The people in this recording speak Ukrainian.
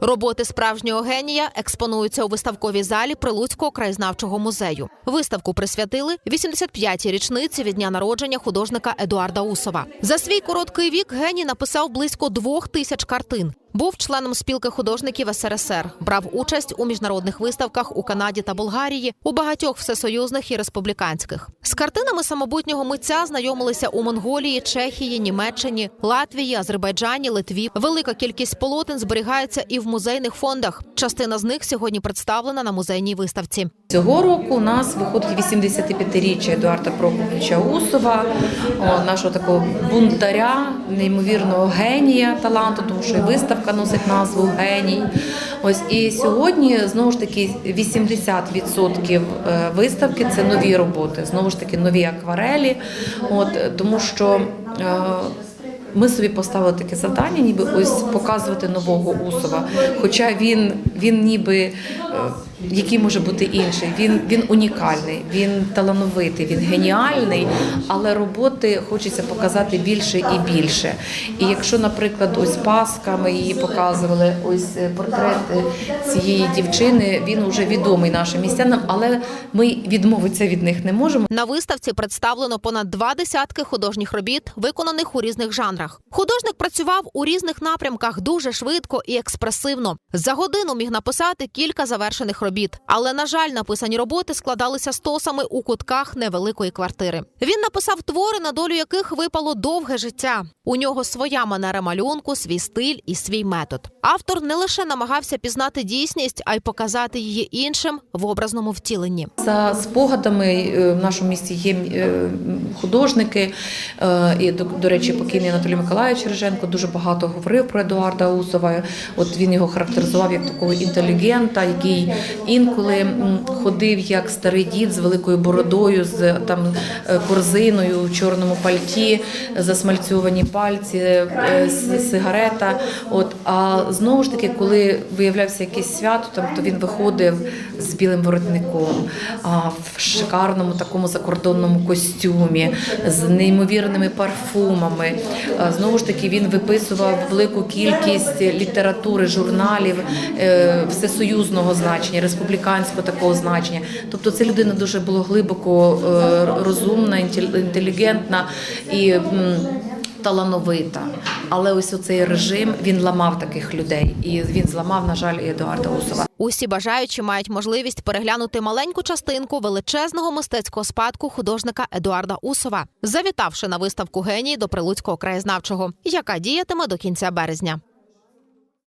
Роботи справжнього генія експонуються у виставковій залі Прилуцького краєзнавчого музею. Виставку присвятили 85-й річниці від дня народження художника Едуарда Усова. За свій короткий вік геній написав близько двох тисяч картин. Був членом спілки художників СРСР, брав участь у міжнародних виставках у Канаді та Болгарії, у багатьох всесоюзних і республіканських. З картинами самобутнього митця знайомилися у Монголії, Чехії, Німеччині, Латвії, Азербайджані, Литві. Велика кількість полотен зберігається і в музейних фондах. Частина з них сьогодні представлена на музейній виставці. Цього року у нас виходить 85-річчя Едуарда Прокоповича Усова, нашого такого бунтаря, неймовірного генія таланту, тому що і виставка носить назву Геній. Ось і сьогодні знову ж таки 80% е, виставки це нові роботи, знову ж таки нові акварелі. От тому що. е, ми собі поставили таке завдання, ніби ось показувати нового Усова. Хоча він, він ніби е, який може бути інший. Він, він унікальний, він талановитий, він геніальний, але роботи хочеться показати більше і більше. І якщо, наприклад, ось Паска, ми її показували, ось е, портрет е, цієї дівчини, він вже відомий нашим містянам, але ми відмовитися від них не можемо. На виставці представлено понад два десятки художніх робіт, виконаних у різних жанрах. Художник працював у різних напрямках дуже швидко і експресивно. За годину міг написати кілька завершених робіт, але на жаль, написані роботи складалися стосами у кутках невеликої квартири. Він написав твори, на долю яких випало довге життя. У нього своя манера малюнку, свій стиль і свій метод. Автор не лише намагався пізнати дійсність, а й показати її іншим в образному втіленні. За спогадами е, в нашому місті є е, художники, е, і до, речі, покійний Анатолій Миколаївич Риженко дуже багато говорив про Едуарда Усова. От він його характеризував як такого інтелігента, який інколи ходив як старий дід з великою бородою, з там е, корзиною в чорному пальті, засмальцьовані пальці, е, сигарета. От а знову ж таки, коли виявлявся якесь свято, там то він виходив з білим воротником, а, в шикарному такому закордонному костюмі, з неймовірними парфумами. Знову ж таки, він виписував велику кількість літератури, журналів е, всесоюзного значення, республіканського такого значення. Тобто, це людина дуже була глибоко е, розумна, інтел- інтелігентна і. Талановита, але ось оцей режим він ламав таких людей, і він зламав, на жаль, Едуарда Усова. Усі бажаючі мають можливість переглянути маленьку частинку величезного мистецького спадку художника Едуарда Усова, завітавши на виставку геній до Прилуцького краєзнавчого, яка діятиме до кінця березня.